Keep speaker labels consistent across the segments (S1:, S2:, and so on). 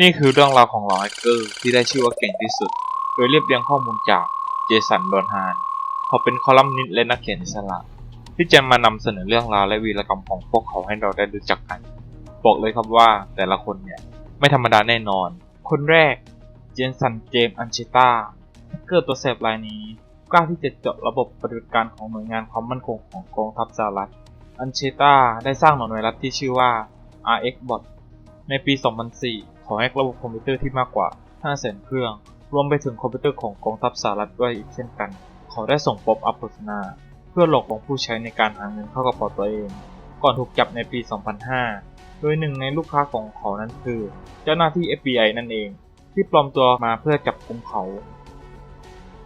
S1: นี่คือเรื่องราวของเหล่าแฮกเกอร์ที่ได้ชื่อว่าเก่งที่สุด โดยเรียบเรียงข้อมูลจากเจสันดอนฮานเขาเป็นคอลัมนิสต์และนักเขียนอิสระ ที่จะมานำเสนอเรื่องราวและวีรกรรมของพวกเขาให้เราได้รู้จักกัน บอกเลยครับว่าแต่ละคนเนี่ย ไม่ธรรมดาแน่นอน คนแรกเจนสันเจมส์อันเชตาแฮกเกอร์ตัวแสบรายนี้กล้าที่จะเจาะระบบปฏิบัติการของหน่วยงานความมั่นคงของกองทัพสหรัฐ อันเชตาได้สร้างหน่วยรัสที่ชื่อว่า RX-Bot ในปี 2004 ขอแฮกระบบคอมพิวเตอร์ที่มากกว่า 500,000 เครื่อง รวมไปถึงคอมพิวเตอร์ของกองทัพสหรัฐด้วยอีกเช่นกัน เขาได้ส่งป๊อปอัพโฆษณา เพื่อหลอกลวงผู้ใช้ในการหาเงินเข้ากระเป๋าตัวเอง ก่อนถูกจับในปี 2005 โดยหนึ่งในลูกค้าของเขานั้นคือ เจ้าหน้าที่ FBI นั่นเอง ที่ปลอมตัวมาเพื่อจับกุมเขา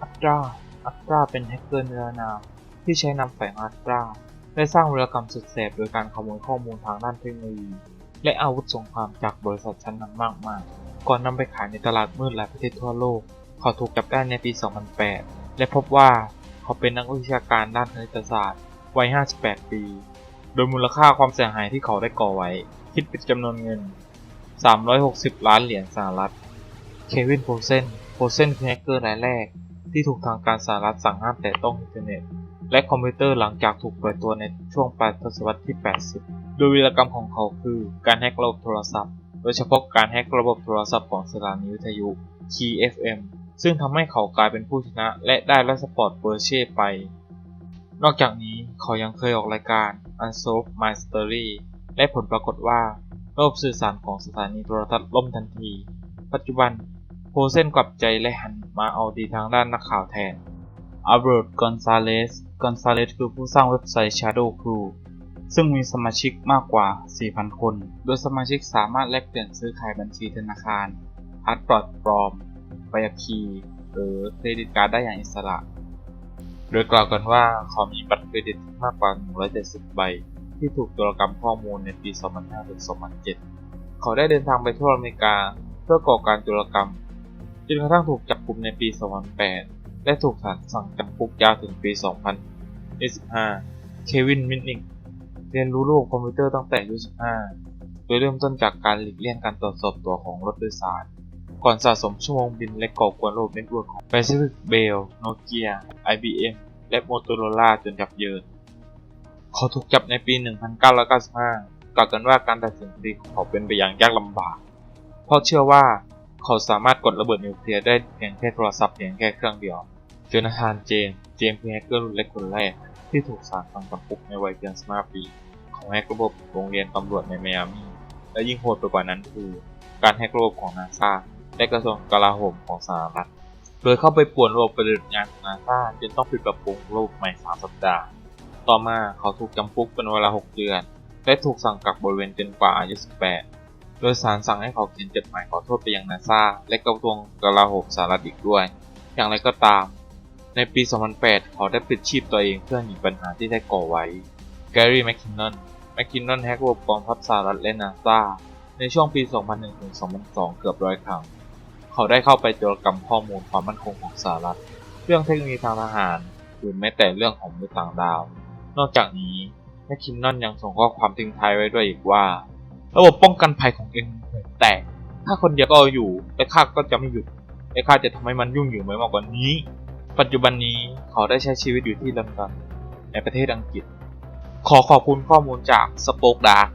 S1: อัตราอัตราเป็นแฮกเกอร์นิรนามที่ใช้นำแฝงอัตราได้สร้างวีรกรรมสุดแสบโดยการขโมยข้อมูลทางด้านเทคโนโลยี และอาวุธสงครามจากบริษัทชั้นนำมากมายก่อนนำไปขายในตลาดมืดหลายประเทศทั่วโลก เขาถูกจับได้ในปี 2008 และพบว่าเขาเป็นนักวิชาการด้านคณิตศาสตร์วัย 58 ปี โดยมูลค่าความเสียหายที่เขาได้ก่อไว้ คิดเป็นจำนวนเงิน 360 ล้านเหรียญสหรัฐ เควินโพเซน โพเซนคือแฮกเกอร์รายแรก ที่ถูกทางการสหรัฐสั่งห้ามแตะต้องอินเทอร์เน็ต และคอมพิวเตอร์หลังจากถูกเปิดตัวในช่วงปลายทศวรรษที่ 80 โดยวีรกรรมของเขาคือการแฮกระบบโทรศัพท์ โดยเฉพาะการแฮกระบบโทรศัพท์ของสถานีวิทยุ KFM ซึ่งทำให้เขากลายเป็นผู้ชนะและได้รัสปอร์ตเปอร์เช่ไป นอกจากนี้เขายังเคยออกรายการ Unsolved Mystery และผลปรากฏว่าระบบสื่อสารของสถานีโทรทัศน์ล่มทันที ปัจจุบันโพเซนกลับใจและหันมาเอาดีทางด้านนักข่าวแทนอัลเบิร์ต กอนซาเลส กอนซาเลสคือผู้สร้างเว็บไซต์ Shadow Crew ซึ่งมีสมาชิกมากกว่า 4,000 คน โดยสมาชิกสามารถแลกเปลี่ยนซื้อขายบัญชีธนาคาร พาสปอร์ตปลอมใบขับขี่หรือเครดิตการ์ดได้อย่างอิสระ โดยกล่าวกันว่าเขามีบัตรเครดิตมากกว่า 170 ใบ ที่ถูกโจรกรรมข้อมูลในปี 2005-2007 เขาได้เดินทางไปทั่วอเมริกา เพื่อก่อการโจรกรรม จนกระทั่งถูกจับกุมในปี 2008 และถูกศาลสั่งจำคุกยาวถึงปี 2025 เควินมินนิง เรียนรู้ระบบคอมพิวเตอร์ตั้งแต่อายุ 15 โดยเริ่มต้นจากการหลีกเลี่ยงการตรวจสอบตัวของรถโดยสาร ก่อนสะสมชั่วโมงบินและก่อกวนระบบเน็ตเวิร์กของ Pacific Bell, Nokia, IBM และ Motorola จนยับเยิน เขาถูกจับในปี 1995 กล่าวกันว่าการตัดสินคดีของเขาเป็นไปอย่างยากลำบาก เพราะเชื่อว่าเขาสามารถกดระเบิดนิวเคลียร์ได้เพียงแค่โทรศัพท์เพียงแค่เครื่องเดียว โจนาธาน เจมส์ เจมส์คือแฮกเกอร์รุ่นเล็กคนแรก ที่ถูกศาลสั่งจำคุกในวัยเพียง15ปีของแฮกระบบโรงเรียนตำรวจในไมอามี่และยิ่งโหดไปกว่านั้นคือ การแฮกระบบของนาซาและกระทรวงกลาโหมของสหรัฐโดยเข้าไปป่วนระบบปฏิบัติงานของนาซาจนต้องปิดปรับปรุงระบบใหม่3สัปดาห์ ต่อมาเขาถูกจำคุกเป็นเวลา 6 เดือน และถูกสั่งกักบริเวณจนกว่าอายุ 18 โดยศาลสั่งให้เขาเขียนจดหมายขอโทษไปยังนาซาและกระทรวงกลาโหมสหรัฐอีกด้วย อย่างไรก็ตาม ในปี 2008 เขาได้ปิดชีพตัวเองเพื่อหนีปัญหาที่ได้ก่อไว้ แกรี่แมคคินนอน แมคคินนอนแฮกระบบกองทัพสหรัฐและนาซาในช่วงปี 2001 ถึง 2002 เกือบร้อยครั้ง เขาได้เข้าไปโจรกรรมข้อมูลความมั่นคงของสหรัฐ เรื่องเทคโนโลยีทางทหาร หรือแม้แต่เรื่องของมนุษย์ต่างดาว นอกจากนี้ แมคคินนอนยังส่งข้อความทิ้งท้ายไว้ด้วยอีกว่า ระบบป้องกันภัยของเองเหมือนแตก ถ้าคนเดียวก็เอาอยู่และข้าก็จะไม่หยุด และข้าจะทำให้มันยุ่งอยู่ไม่มากกว่านี้ ปัจจุบันนี้เขาได้ใช้ชีวิตอยู่ที่ลอนดอนในประเทศอังกฤษ ขอขอบคุณข้อมูลจากสป o อ e ดาร์